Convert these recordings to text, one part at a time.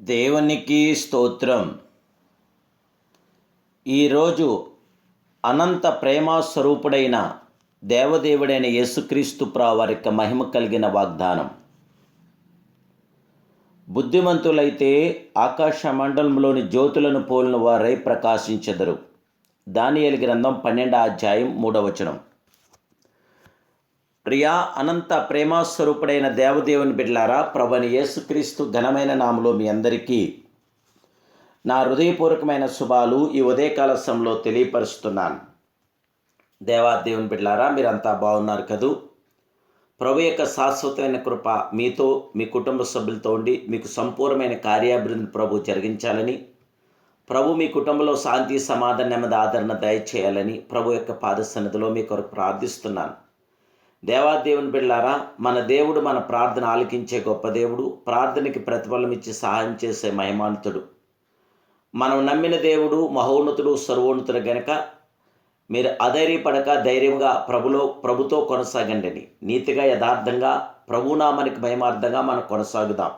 దేవునికి స్తోత్రం. ఈరోజు అనంత ప్రేమ స్వరూపుడైన దేవదేవుడైన యేసుక్రీస్తు వారి యొక్క మహిమ కలిగిన వాగ్దానం. బుద్ధిమంతులైతే ఆకాశ మండలంలోని జ్యోతులను పోలిన వారై ప్రకాశించెదరు. దానియలి గ్రంథం పన్నెండో అధ్యాయం మూడవచనం ప్రియా అనంత ప్రేమాస్వరూపుడైన దేవదేవుని బిడ్లారా ప్రభుని యేసుక్రీస్తు ఘనమైన నామలో మీ అందరికీ నా హృదయపూర్వకమైన శుభాలు ఈ ఉదయకాల సమయంలో తెలియపరుస్తున్నాను. దేవాదేవుని బిడ్లారా మీరంతా బాగున్నారు కదూ? ప్రభు యొక్క శాశ్వతమైన కృప మీతో మీ కుటుంబ సభ్యులతో ఉండి మీకు సంపూర్ణమైన కార్యాభివృద్ధి ప్రభు జరిగించాలని ప్రభు మీ కుటుంబంలో శాంతి సమాధానం నెమ్మది ఆదరణ దయచేయాలని ప్రభు యొక్క పాదసన్నిధిలో మీ కొరకు ప్రార్థిస్తున్నాను. దేవాదేవుని బిళ్ళారా మన దేవుడు మన ప్రార్థన ఆలకించే గొప్ప దేవుడు ప్రార్థనకి ప్రతిఫలం ఇచ్చి సహాయం చేసే మహిమానుతుడు. మనం నమ్మిన దేవుడు మహోన్నతుడు సర్వోన్నతుడు గనక మీరు అధైర్యపడక ధైర్యంగా ప్రభులో ప్రభుతో కొనసాగండి. నీతిగా యథార్థంగా ప్రభునామానికి మహిమార్థంగా మనం కొనసాగుదాం.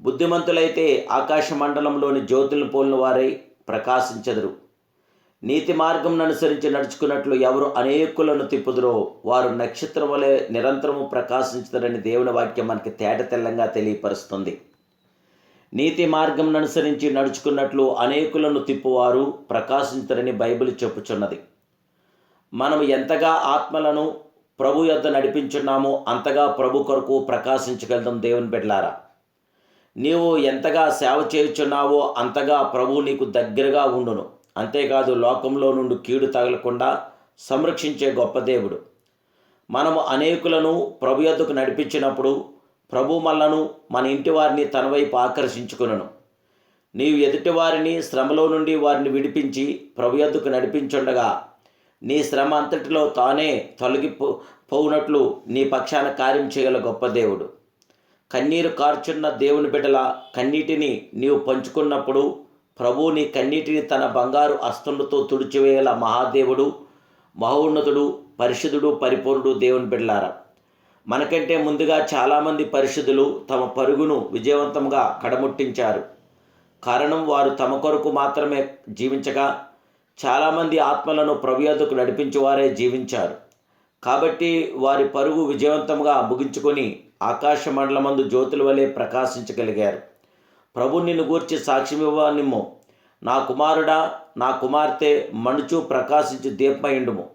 బుద్ధిమంతులైతే ఆకాశ మండలంలోని జ్యోతులు పోలిన వారై ప్రకాశించెదరు. నీతి మార్గం అనుసరించి నడుచుకున్నట్లు ఎవరు అనేకులను తిప్పుదురో వారు నక్షత్రం వలె నిరంతరము ప్రకాశించుతారని దేవుని వాక్యం మనకి తేట తెల్లంగా తెలియపరుస్తుంది. నీతి మార్గం అనుసరించి నడుచుకున్నట్లు అనేకులను తిప్పువారు ప్రకాశించుతారని బైబిల్ చెప్పుచున్నది. మనం ఎంతగా ఆత్మలను ప్రభు యొద్ద నడిపించున్నామో అంతగా ప్రభు కొరకు ప్రకాశించగలుగుతాం దేవుని బిడ్డలారా. నీవు ఎంతగా సేవ చేయుచున్నావో అంతగా ప్రభు నీకు దగ్గరగా ఉండును. అంతేకాదు లోకంలో నుండి కీడు తగలకుండా సంరక్షించే గొప్ప దేవుడు. మనము అనేకులను ప్రభు యొద్దకు నడిపించినప్పుడు ప్రభు మల్లను మన ఇంటి వారిని తన వైపు ఆకర్షించుకునను. నీవు ఎదుటి వారిని శ్రమలో నుండి వారిని విడిపించి ప్రభు యొద్దకు నడిపించుండగా నీ శ్రమ అంతటిలో తానే తొలగిపో పోవునట్లు నీ పక్షాన కార్యం చేయగల గొప్ప దేవుడు. కన్నీరు కార్చున్న దేవుని బిడ్డల కన్నీటిని నీవు పంచుకున్నప్పుడు ప్రభు నీ కన్నీటిని తన బంగారు అస్తములతో తుడిచివేయల మహాదేవుడు మహోన్నతుడు పరిశుద్ధుడు పరిపూర్ణుడు దేవుని బిడ్డలారా. మనకంటే ముందుగా చాలామంది పరిశుద్ధులు తమ పరుగును విజయవంతంగా కడముట్టించారు. కారణం వారు తమ కొరకు మాత్రమే జీవించగా చాలామంది ఆత్మలను ప్రవ్యోధకు నడిపించేవారే జీవించారు. కాబట్టి వారి పరుగు విజయవంతంగా ముగించుకొని ఆకాశ మండలమందు జ్యోతుల వలె ప్రకాశించగలిగారు. ప్రభు నిన్ను గూర్చి సాక్ష్యమివ్వనిమ్ము నా కుమారుడా నా కుమార్తె మణుచు ప్రకాశించు దీపమయుండుము.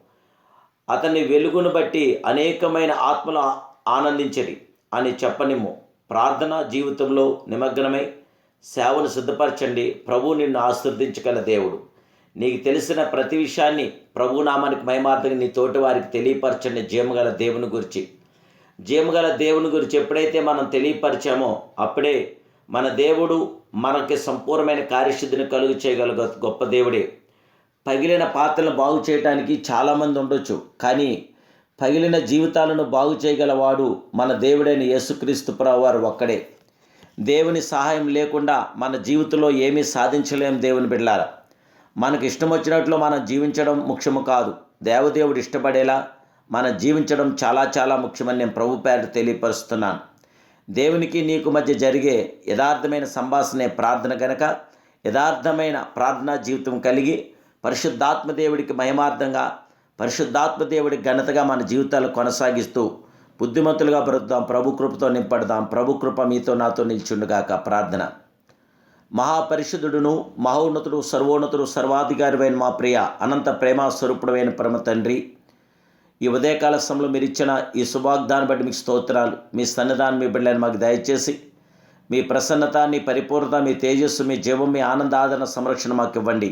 అతని వెలుగును బట్టి అనేకమైన ఆత్మలు ఆనందించరి అని చెప్పనిమ్ము. ప్రార్థన జీవితంలో నిమగ్నమై సేవను సిద్ధపరచండి. ప్రభు నిన్ను ఆశీర్దించగల దేవుడు. నీకు తెలిసిన ప్రతి విషయాన్ని ప్రభునామానికి మహిమార్థంగా నీ తోటి వారికి తెలియపరచండి. జీమగల దేవుని గురించి. జీమగల దేవుని గురించి ఎప్పుడైతే మనం తెలియపరిచామో అప్పుడే మన దేవుడు మనకి సంపూర్ణమైన కార్యశుద్ధిని కలుగు చేయగల గొప్ప దేవుడే. పగిలిన పాత్రలను బాగు చేయడానికి చాలామంది ఉండొచ్చు కానీ పగిలిన జీవితాలను బాగు చేయగలవాడు మన దేవుడైన యేసుక్రీస్తు వారు ఒక్కడే. దేవుని సహాయం లేకుండా మన జీవితంలో ఏమీ సాధించలేం దేవుని బిడ్డారా మనకు ఇష్టం వచ్చినట్లు మనం జీవించడం ముఖ్యము కాదు. దేవదేవుడు ఇష్టపడేలా మనం జీవించడం చాలా చాలా ముఖ్యమని నేను ప్రభు పేరు తెలియపరుస్తున్నాను. దేవునికి నీకు మధ్య జరిగే యథార్థమైన సంభాషణే ప్రార్థన కనుక యథార్థమైన ప్రార్థనా జీవితం కలిగి పరిశుద్ధాత్మ దేవుడికి మహిమార్థంగా పరిశుద్ధాత్మ ఘనతగా మన జీవితాలు కొనసాగిస్తూ బుద్ధిమంతులుగా బ్రతుదాం ప్రభు కృపతో నింపడదాం ప్రభు కృప మీతో నాతో నిల్చుండుగాక ప్రార్థన. మహాపరిశుద్ధుడును మహోన్నతుడు సర్వోన్నతుడు సర్వాధికారివైన మా ప్రియ అనంత ప్రేమ స్వరూపుడమైన పరమ తండ్రి ఈ ఉదయకాల సమయంలో మీరు ఇచ్చిన ఈ శుభాగ్దాన్ని బట్టి మీకు స్తోత్రాలు. మీ సన్నిధానం మీ బిడ్డలను మాకు దయచేసి మీ ప్రసన్నత మీ పరిపూర్ణత మీ తేజస్సు మీ జీవం మీ ఆనంద ఆదరణ సంరక్షణ మాకు ఇవ్వండి.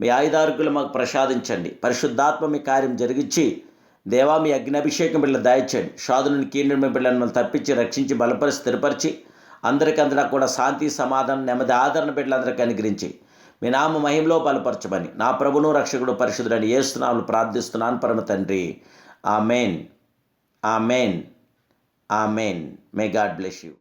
మీ ఆయుధార్గులు మాకు ప్రసాదించండి. పరిశుద్ధాత్మ మీ కార్యం జరిగించి దేవా మీ అగ్నిభిషేకం బిడ్డలు దయచేయండి. షాదుని కీంద్రం మీ బిడ్డలను తప్పించి రక్షించి బలపరిచి స్థిరపరిచి అందరికందరూ కూడా శాంతి సమాధానం నెమ్మది ఆదరణ బిడ్డలందరికీ అనుగ్రహించి మీ నామ మహిమలో బలపరచమని నా ప్రభును రక్షకుడు పరిశుద్ధుడని ఏస్తున్నాను ప్రార్థిస్తున్నాను పరమ తండ్రి. ఆ మెయిన్ ఆ మెయిన్ ఆ మెయిన్ మే గాడ్ బ్లెస్ యూ